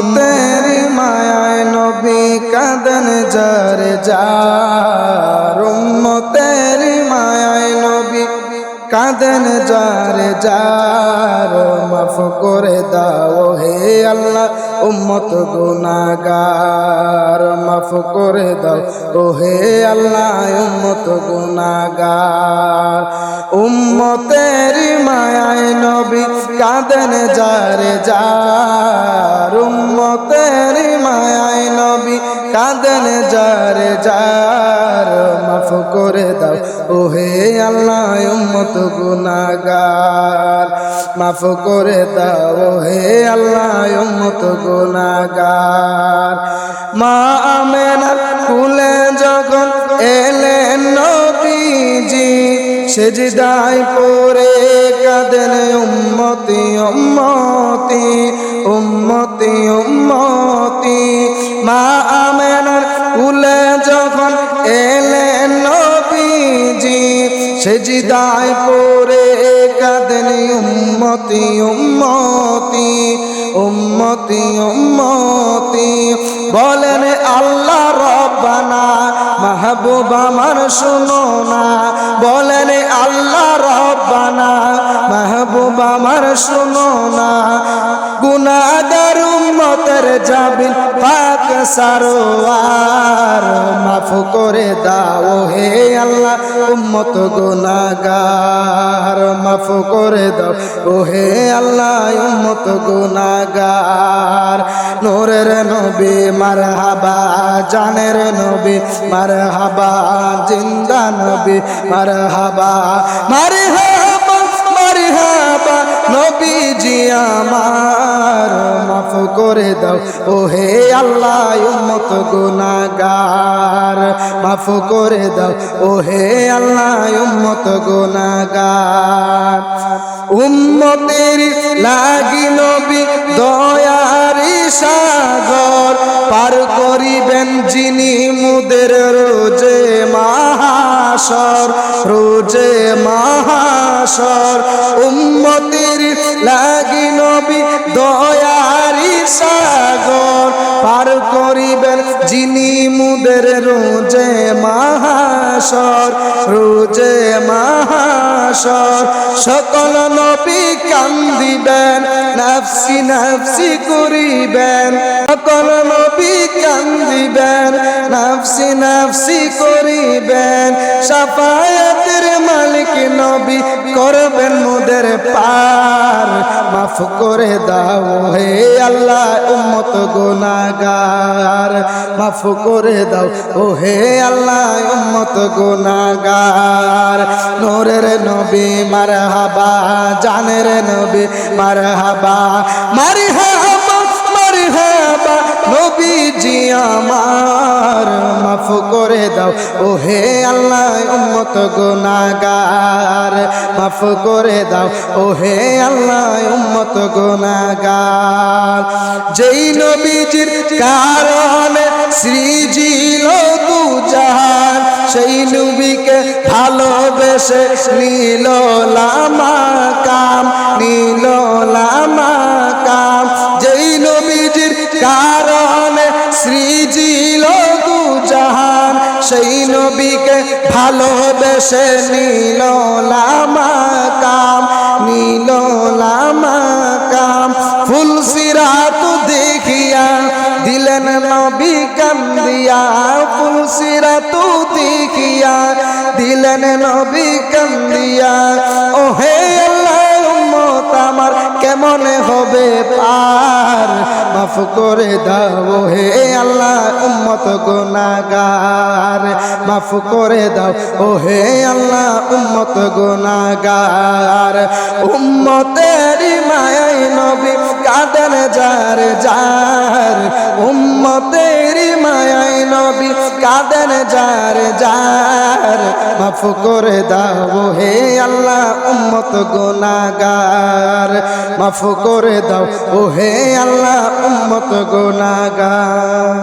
উম্মতের মায়ায় নবী কাদন যার যার। উম্মতের মায়ায় নবী কাদন যার যার। মাফ করে দাও হে আল্লাহ, উম্মত গুনাগার মাফ করে দাও। ও হে আল্লাহ, উম্মত গুনাগার উম্মতের মায়ায় নবী কাঁদেন যার যার। উম্মতের মায়ায় নবী কাঁদেন যার যার। করে দাও। ও হে আল্লাহ, উম্মত গুনাগার মাফ করে দাও ও হে আল্লাহ, উম্মত গুনাগার মা আমেনা কুলে যখন এলেন নবীজি, সেজদায় পরে কাঁদেন উম্মতি উম্মতি উম্মতি উম্মতি। মা আমেনার কুলে যখন এলেন সেজদায় পরে কাঁদেন উম্মতি উম্মতি উম্মতি উম্মতি। বলেন, আল্লাহ রব্বানা, মাহবুব আমার শুনো না। বলেন, আল্লাহ রব্বানা, মাহবুব আমার শুনো না। গুনাগার উম্মতের পাক সারোয়ার, মাফ করে দাও হে আল্লাহ, উম্মত গুনাগার মাফ করে দাও ও হে আল্লাহ, উম্মত গুনাগার নূরের নবী, মারহাবা, জানের নবী মার হাবা জিন্দা নবী, মারহাবা মারহাবা মারহাবা, নবীজি আমার। মাফ করে দাও। ও হে আল্লাহ, উম্মত গুনাগার মাফ করে দাও। ও হে আল্লাহ, উম্মত গুনাগার উম্মতের লাগি নবী দয়ার সাগর পার করিবেন যিনি মুদের রোজে মাহাসর রোজে মাহাসর উম্মতির লাগি নবী দয়ারি সাগর পার করিবেন, যিনি মুদের রোজে মাহাসর রোজে মাহাসর সকল নবী কান্দিবেন, নাফসি নাফসি করিবেন। সকল নবী কান্দিবেন, নাফসি নাফসি করিবেন। সাফায়াতের মালিক নবী করবেন মুদের পার। মাফ করে দাও হে আল্লাহ, উম্মত গুনাগার মাফ করে দাও ও হে আল্লাহ, উম্মত গুনাগার নোরের নবী মারহাবা, জানের নবী মারহাবা। মারহাবা মারহাবা, নবীজি আমার মাফ করে দাও ও হে আল্লাহ, উম্মত গুনাগার মাফ করে দাও। ও হে আল্লাহ, উম্মত গুনাগার যেই নবীজির কারণে সৃজিল দু সেই নবীকে ভালোবেসে নীল লামা কাম, নীল লামা কাম। সেই নবীকে ভালোবেসে নীল লামা কাম নীল লামা কাম ফুল সিরাত দেখিয়া দিলেন নবী কান্দিয়া। ফুল সিরাত দেখিয়া দিলেন নবী কান্দিয়া। ও হে আল্লাহ আমার কেমন হবে পার? মাফ করে দাও হে আল্লাহ, উম্মত গুনাগার মাফ করে দাও ও হে আল্লাহ, উম্মত গুনাগার উম্মতের মায়াই নবী কাদের যার যার? উম্মতের কাঁদেন যার যার। মাফ করে দাও হে আল্লাহ, উম্মত গোনাগার মাফ করে দাও ও হে আল্লাহ, উম্মত গুনাগার